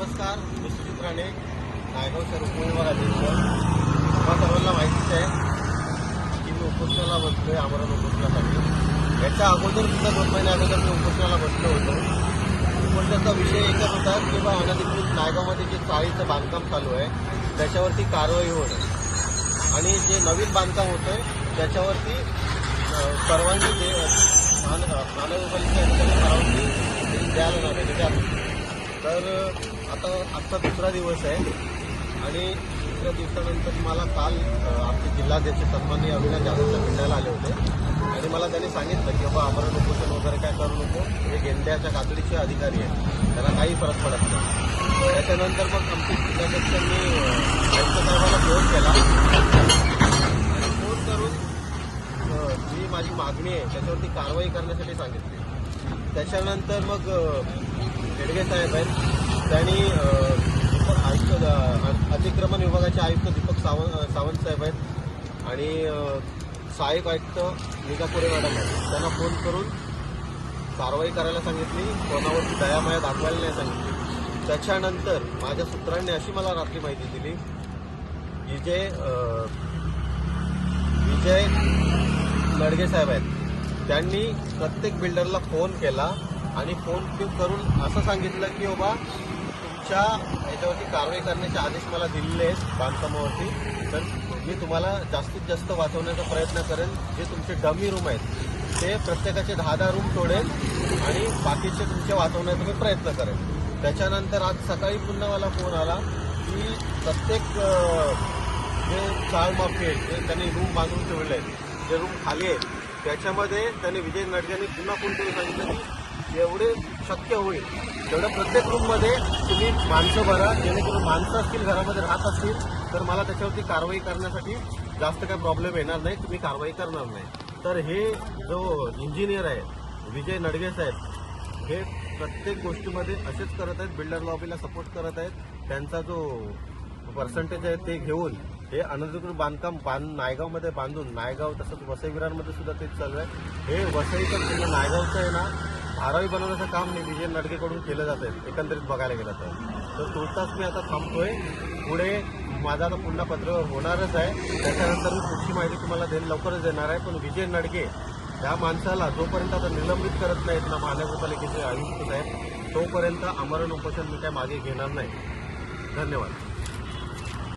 नमस्कार मी सुजित राणे नायगावच्या रुक्मिणीवर अध्यक्ष तुम्हा सर्वांना माहितीच आहे की मी उपोषणाला बसलोय आमरण उपोषणासाठी. याच्या अगोदर सुद्धा दोन महिन्या अगोदर मी उपोषणाला बसलो होतो. उपोषणाचा विषय एकच होता की बा अनधिकृत नायगावमध्ये जे चाळीचं बांधकाम चालू आहे त्याच्यावरती कारवाई होणं. आणि जे नवीन बांधकाम होतंय त्याच्यावरती परवानगी दे मान- महानगरपालिका अधिकारी परवानगी द्यायला लागेल. तर आता आजचा दुसरा दिवस आहे. आणि दुसऱ्या दिवसानंतर मला काल आमचे जिल्हाध्यक्ष सन्माननीय अविनाश जाधवला भेटायला आले होते. आणि मला त्यांनी सांगितलं की बाबा आमरण उपोषण वगैरे काय करू नको. हे गेंद्याच्या कातडीचे अधिकारी आहेत. त्यांना काही फरक पडत नाही. त्याच्यानंतर मग आमचे जिल्हाध्यक्षांनी अ, आयुक्त साहेबांना फोन केला. आणि फोन करून जी माझी मागणी आहे त्याच्यावरती कारवाई करण्यासाठी सांगितली. त्याच्यानंतर मग हेडगे साहेब आहेत. त्यांनी आयुक्त अतिक्रमण विभागाचे आयुक्त दीपक सावंत सावंत साहेब आहेत. आणि सहाय्यक आयुक्त निगापुरे मॅडम आहेत. त्यांना फोन करून कारवाई करायला सांगितली. कोणावरती दयामाया दाखवायला नाही सांगितली. त्याच्यानंतर माझ्या सूत्रांनी अशी मला रात्री माहिती दिली की जे विजय लडगे साहेब आहेत त्यांनी प्रत्येक बिल्डरला फोन केला आणि फोन करून असं सांगितलं की बाबा तुमच्या याच्यावरती कारवाई करण्याचे आदेश मला दिलेले आहेत बांधकामावरती. तर मी तुम्हाला जास्तीत जास्त वाचवण्याचा प्रयत्न करेन. जे तुमचे डमी रूम आहेत ते प्रत्येकाचे दहा दहा रूम तोडेल आणि बाकीचे तुमचे वाचवण्याचा मी प्रयत्न करेन. त्याच्यानंतर आज सकाळी पुन्हा मला फोन आला की प्रत्येक जे चाळ माफी आहेत जे त्यांनी रूम बांधून ठेवले आहेत जे रूम खाली आहेत त्याच्यामध्ये त्यांनी विजय नडग्यांनी पुन्हा फोन करून सांगितलं जेवढे एवढे शक्य होईल तेवढं प्रत्येक रूममध्ये तुम्ही माणसं भरा जेणेकरून माणसं असतील घरामध्ये राहत असतील तर मला त्याच्यावरती कारवाई करण्यासाठी जास्त काही प्रॉब्लेम येणार नाही. तुम्ही कारवाई करणार नाही. तर हे जो इंजिनियर आहे विजय नडगे साहेब हे प्रत्येक गोष्टीमध्ये असेच करत आहेत बिल्डर लॉबीला सपोर्ट करत आहेत. त्यांचा जो पर्सेंटेज आहे ते घेऊन हे अनधिकृत बांधकाम बांध नायगावमध्ये बांधून नायगाव तसंच वसईविरांमध्ये सुद्धा तेच चालू आहे. हे वसईचं म्हणजे नायगावचं आहे ना धारावी बनवण्याचं काम हे विजय नडकेकडून केलं जात आहे एकंदरीत बघायला गेलं तर. तर तुर्तास मी आता थांबतोय. पुढे माझा आता पुन्हा पत्र होणारच आहे. त्याच्यानंतर मी पुढची माहिती तुम्हाला दे लवकरच देणार आहे. पण विजय नडके या माणसाला जोपर्यंत आता निलंबित करत नाहीत ना महानगरपालिकेचे आयुक्त साहेब तोपर्यंत आमरण उपोषण मी काय मागे घेणार नाही. धन्यवाद.